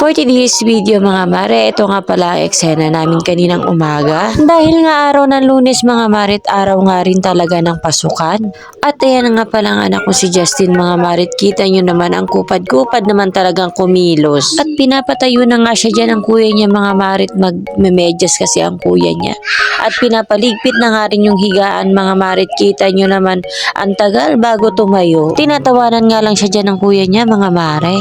For today's video mga mare, ito nga pala ang eksena namin kaninang umaga. Dahil nga araw ng lunes mga marit, araw nga rin talaga ng pasukan. At ayan nga pala ang anak ko si Justin mga marit, kita nyo naman ang kupad-kupad naman talagang kumilos. At pinapatayo na nga siya dyan ang kuya niya mga marit, magmemedyas kasi ang kuya niya. At pinapaligpit na nga rin yung higaan mga marit, kita nyo naman ang tagal bago tumayo. Tinatawanan nga lang siya dyan ng kuya niya mga mare.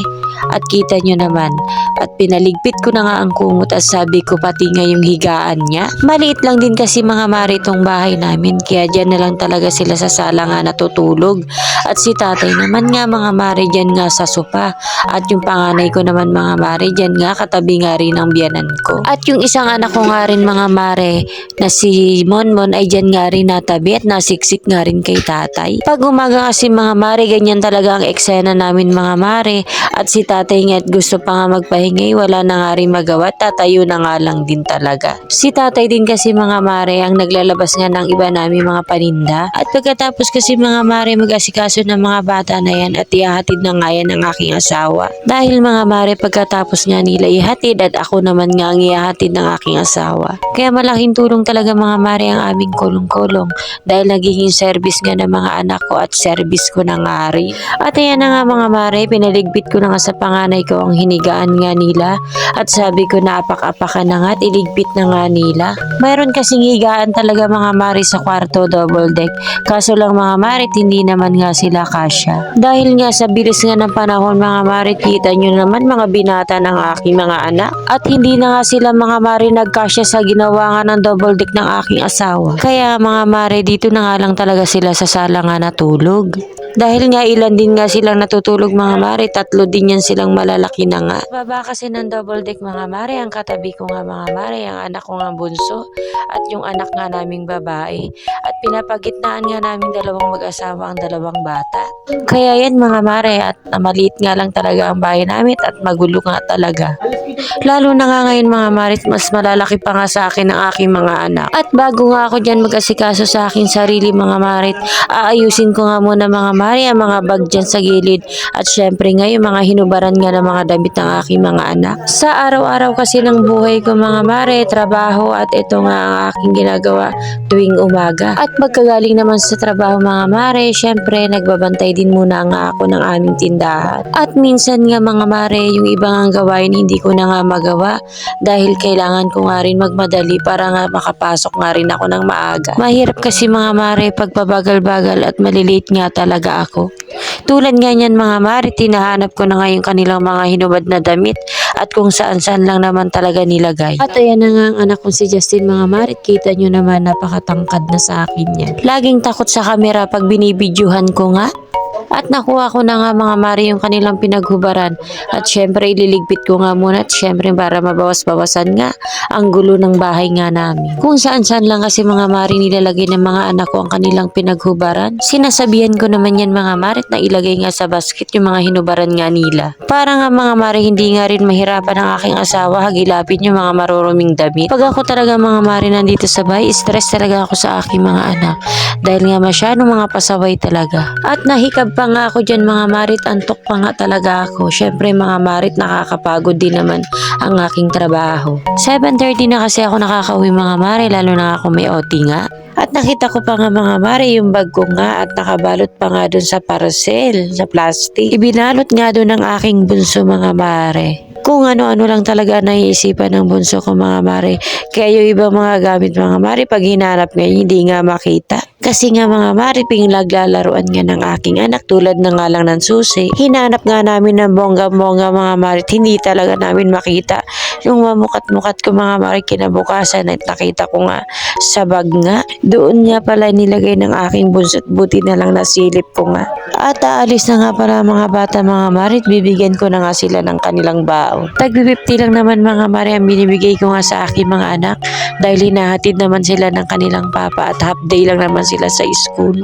At kita nyo naman, at pinaligpit ko na nga ang kumot at sabi ko pati nga yung higaan niya. Maliit lang din kasi mga mare itong bahay namin kaya dyan na lang talaga sila sa sala nga natutulog. At si tatay naman nga mga mare dyan nga sa sopa. At yung panganay ko naman mga mare dyan nga katabi nga rin ang biyanan ko. At yung isang anak ko nga rin mga mare na si Monmon ay dyan nga rin natabi at nasiksik nga rin kay tatay. Pag umaga kasi mga mare ganyan talaga ang eksena namin mga mare at si tatay nga at gusto pa nga magpahingay wala na nga rin magawa tatayo na nga lang din talaga. Si tatay din kasi mga mare ang naglalabas nga ng iba namin mga paninda at pagkatapos kasi mga mare mag-asikaso ng mga bata na yan at ihahatid na nga yan ng aking asawa. Dahil mga mare pagkatapos nga nila ihatid at ako naman nga ang ihahatid ng aking asawa. Kaya malaking tulong talaga mga mare ang aming kulong-kulong dahil nagiging service nga ng mga anak ko at service ko na nga rin. At ayan na nga mga mare, pinaligpit ko na nga sa panganay ko ang hinigaan nga nila at sabi ko na apak-apakan na nga at iligpit na nga nila. Mayroon kasing higaan talaga mga mare sa kwarto double deck kaso lang mga mare hindi naman nga sila kasya. Dahil nga sa bilis nga ng panahon mga mare kita nyo naman mga binata ng aking mga anak at hindi na nga sila mga mare nagkasya sa ginawa nga ng double deck ng aking asawa. Kaya mga mare dito na nga lang talaga sila sa sala nga natulog. Dahil nga ilan din nga silang natutulog mga mare, tatlo din yan silang malalaki na nga. Baba kasi ng double deck mga mare, ang katabi ko nga mga mare, ang anak ko nga bunso at yung anak nga naming babae. At pinapagitnaan nga namin dalawang mag-asawa ang dalawang bata. Kaya yan mga mare at maliit nga lang talaga ang bahay namin at magulo nga talaga. Lalo na nga ngayon mga marit, mas malalaki pa nga sa akin ang aking mga anak. At bago nga ako dyan mag-asikaso sa aking sarili mga marit, aayusin ko nga muna mga mari ang mga bag dyan sa gilid. At syempre nga yung mga hinubaran nga ng mga damit ng aking mga anak. Sa araw-araw kasi ng buhay ko mga mare, trabaho at ito nga ang aking ginagawa tuwing umaga. At pagkagaling naman sa trabaho mga mare, syempre nagbabantay din muna nga ako ng aming tindahan. At minsan nga mga mare, yung ibang ang gawain hindi ko na nga magawa dahil kailangan ko nga rin magmadali para nga makapasok nga rin ako ng maaga. Mahirap kasi mga mare pagpabagal-bagal at malilate nga talaga ako. Tulad nga niyan mga mare, tinahanap ko na nga yung kanilang mga hinubad na damit at kung saan-saan lang naman talaga nilagay. At ayan na nga ang anak kong si Justin mga mare, kita nyo naman napakatangkad na sa akin yan. Laging takot sa camera pag binibidyohan ko nga. At nakuha ko na nga mga mari yung kanilang pinaghubaran. At syempre ililigpit ko nga muna at syempre para mabawas-bawasan nga ang gulo ng bahay nga namin. Kung saan-saan lang kasi mga mari nilalagay ng mga anak ko ang kanilang pinaghubaran. Sinasabihan ko naman yan mga marit na ilagay nga sa basket yung mga hinubaran nga nila. Para nga mga mari hindi nga rin mahirapan ang aking asawa hagilapin yung mga maruruming damit. Pag ako talaga mga mari nandito sa bahay, stress talaga ako sa aking mga anak. Dahil nga masyadong mga pasaway talaga. At nahikab pa nga ako dyan mga marit, antok pa nga talaga ako. Syempre mga marit, nakakapagod din naman ang aking trabaho. 7.30 na kasi ako nakakauwi mga mare, lalo na ako may OT nga. At nakita ko pa nga mga mare yung bag ko nga at nakabalot pa nga dun sa parcel, sa plastic. Ibinalot nga dun ng aking bunso mga mare. Kung ano-ano lang talaga naiisipan ng bunso ko mga mare. Kaya yung ibang mga gamit mga mare, pag hinanap ngayon, hindi nga makita. Kasi nga mga mare, pinglaglaruan nga ng aking anak tulad na nga lang ng susi. Hinanap nga namin ng bongga-bongga mga mare, hindi talaga namin makita. Yung mamukat-mukat ko mga mare, kinabukasan at nakita ko nga sa bag nga. Doon nga pala nilagay ng aking bunso at buti na lang nasilip ko nga. At aalis na nga pala mga bata mga marit, bibigyan ko na nga sila ng kanilang baon. Tagbi 50 lang naman mga mare ang binibigay ko nga sa aking mga anak dahil hinahatid naman sila ng kanilang papa at half day lang naman sila sa school.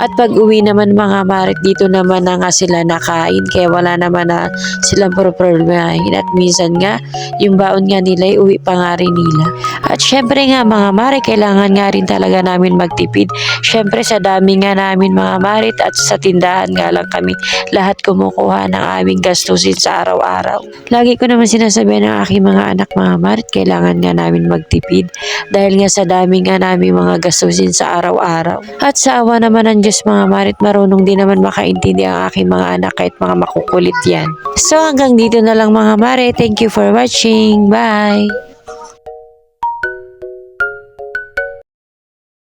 At pag uwi naman mga marit, dito naman na nga sila nakain kaya wala naman na silang problemahin. At minsan nga, yung baon nga nila, ay uwi pa nga rin nila. At syempre nga mga marit, kailangan nga rin talaga namin magtipid. Syempre sa dami nga namin mga marit at sa tindahan nga lang kami lahat kumukuha ng aming gastusin sa araw-araw. Lagi ko naman sinasabi ng aking mga anak mga marit, kailangan nga namin magtipid dahil nga sa dami nga namin mga gastusin sa araw-araw. At sa awa naman ng Diyos mga marit, marunong din naman makaintindi ang aking mga anak kahit mga makukulit yan. So hanggang dito na lang mga marit, thank you for watching, bye!